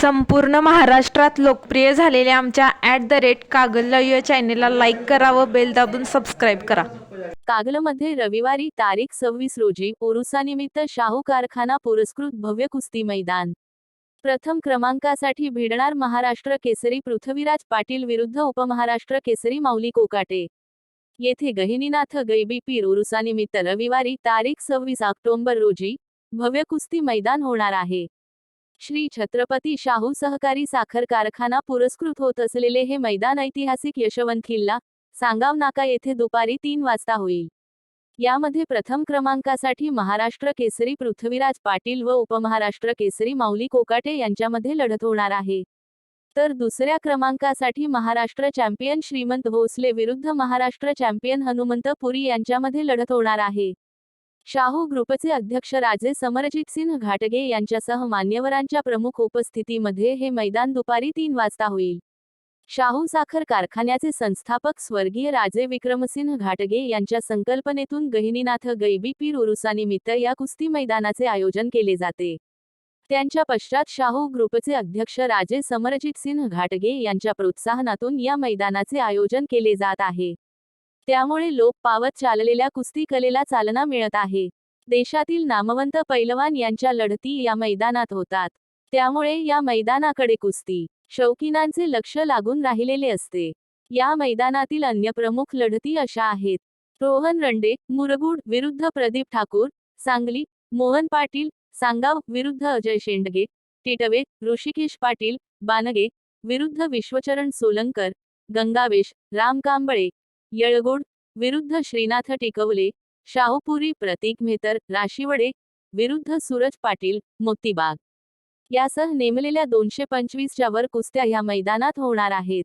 संपूर्ण महाराष्ट्रात लोकप्रिय झालेल्या आमच्या ॲट द रेट कागल या चॅनेलला लाईक करा व बेल दाबून सबस्क्राईब करा. कागलमध्ये रविवारी तारीख सव्वीस रोजी ओरुसानिमित्त शाहू कारखाना पुरस्कृत भव्य कुस्ती मैदान. प्रथम क्रमांकासाठी भिडणार महाराष्ट्र केसरी पृथ्वीराज पाटील विरुद्ध उपमहाराष्ट्र केसरी माऊली कोकाटे. येथे गहिनीनाथ गैबी पीर उरुसानिमित्त रविवारी तारीख सव्वीस ऑक्टोंबर रोजी भव्य कुस्ती मैदान होणार आहे. श्री छत्रपती शाहू सहकारी साखर कारखाना पुरस्कृत होत असलेले हे मैदान ऐतिहासिक यशवंत किल्ला सांगाव नाका येथे दुपारी तीन वाजता होईल. यामध्ये प्रथम क्रमांकासाठी महाराष्ट्र केसरी पृथ्वीराज पाटील व उपमहाराष्ट्र केसरी माऊली कोकाटे यांच्यामध्ये लढत होणार आहे. तर दुसऱ्या क्रमांकासाठी महाराष्ट्र चॅम्पियन श्रीमंत भोसले विरुद्ध महाराष्ट्र चॅम्पियन हनुमंत पुरी यांच्यामध्ये लढत होणार आहे. शाहू ग्रुपचे अध्यक्ष राजे समरजित सिंह घाटगे यांच्यासह मान्यवरांच्या प्रमुख उपस्थितीमध्ये हे मैदान दुपारी तीन वाजता होईल. शाहू साखर कारखान्याचे संस्थापक स्वर्गीय राजे विक्रमसिंह घाटगे यांच्या संकल्पनेतून गहिनीनाथ गैबी पीर उरुसानिमित्त या कुस्ती मैदानाचे आयोजन केले जाते. त्यांच्या पश्चात शाहू ग्रुपचे अध्यक्ष राजे समरजित सिंह घाटगे यांच्या प्रोत्साहनातून या मैदानाचे आयोजन केले जात आहे. त्यामुळे लोप पावत चाललेल्या कुस्ती कलेला चालना मिळत आहे. देशातील नामवंत पैलवान यांच्या लढती या मैदानात होतात. त्यामुळे या मैदानाकडे कुस्ती शौकीनांचे लक्ष लागून राहिलेले असते. या मैदानातील अन्य प्रमुख लढती अशा आहेत. रोहन रंडे मुरगुड विरुद्ध प्रदीप ठाकूर सांगली मोहन पाटील सांगाव विरुद्ध अजय शेंडगे टिटवे ऋषिकेश पाटील बानगे विरुद्ध विश्वचरण सोलंकर गंगावेश राम कांबळे येळगोड विरुद्ध श्रीनाथ टिकवले शाहूपुरी प्रतीक मेहतर राशीवडे विरुद्ध सूरज पाटील मोतीबाग. यासह नेमलेल्या दोनशे पंचवीसच्या वर कुस्त्या ह्या मैदानात होणार आहेत.